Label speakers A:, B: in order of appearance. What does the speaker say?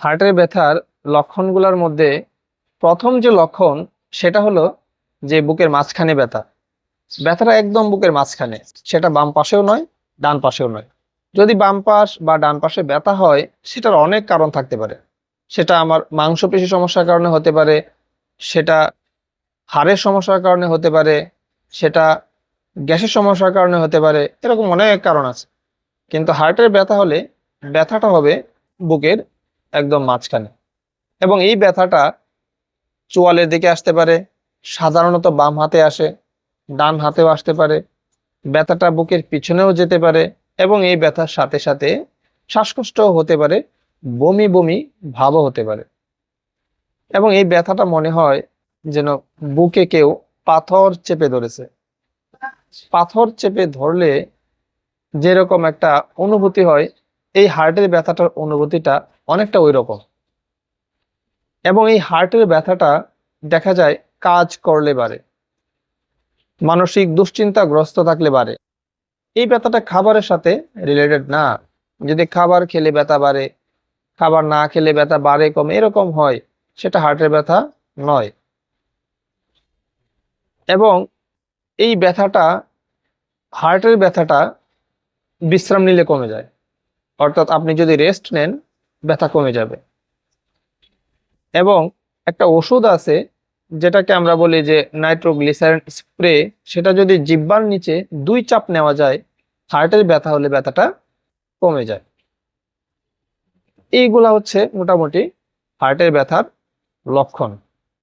A: হার্টের ব্যথার লক্ষণগুলোর মধ্যে প্রথম যে লক্ষণ সেটা হলো যে বুকের মাঝখানে ব্যথা। ব্যথাটা একদম বুকের মাঝখানে, সেটা বাম পাশেও নয়, ডান পাশেও নয়। যদি বাম পাশ বা ডান পাশে ব্যথা হয়, সেটার অনেক কারণ থাকতে পারে। সেটা আমার মাংসপেশি সমস্যার কারণে হতে পারে, সেটা হাড়ের সমস্যার কারণে হতে পারে, সেটা গ্যাসের সমস্যার কারণে হতে পারে, এরকম অনেক কারণ আছে। কিন্তু হার্টের ব্যথা হলে ব্যথাটা হবে বুকের একদম মাঝখানে। এবং এই ব্যথাটা চোয়ালের দিকে আসতে পারে, সাধারণত বাম হাতে আসে, ডান হাতেও আসতে পারে, ব্যথাটা বুকের পিছনেও যেতে পারে এবং এই ব্যথার সাথে সাথে শ্বাসকষ্টও হতে পারে, বমি বমি ভাবও হতে পারে। এবং এই ব্যথাটা মনে হয় যেন বুকে কেউ পাথর চেপে ধরেছে। পাথর চেপে ধরলে যেরকম একটা অনুভূতি হয় এই হার্টের ব্যথাটার অনুভূতিটা অনেকটা ওই রকম এবং এই হার্টের ব্যথাটা দেখা যায় কাজ করলে বাড়ে। মানসিক দুশ্চিন্তাগ্রস্ত থাকলে বাড়ে। এই ব্যথাটা খাবারের সাথে রিলেটেড না। যদি খাবার খেলে ব্যথা বাড়ে, খাবার না খেলে ব্যথা বাড়ে, কম, এরকম হয়, সেটা হার্টের ব্যথা নয়। এবং এই ব্যথাটা হার্টের ব্যথাটা বিশ্রাম নিলে কমে যায়। অর্থাৎ আপনি যদি রেস্ট নেন, ব্যথা কমে যাবে। এবং একটা ওষুধ আছে, যেটাকে আমরা বলি যে নাইট্রোগ্লিসারিন স্প্রে, সেটা যদি জিব্বার নিচে দুই চাপ নেওয়া যায় হার্টের ব্যথা হলে ব্যথাটা কমে যায়। এইগুলা হচ্ছে মোটামুটি হার্টের ব্যথার লক্ষণ।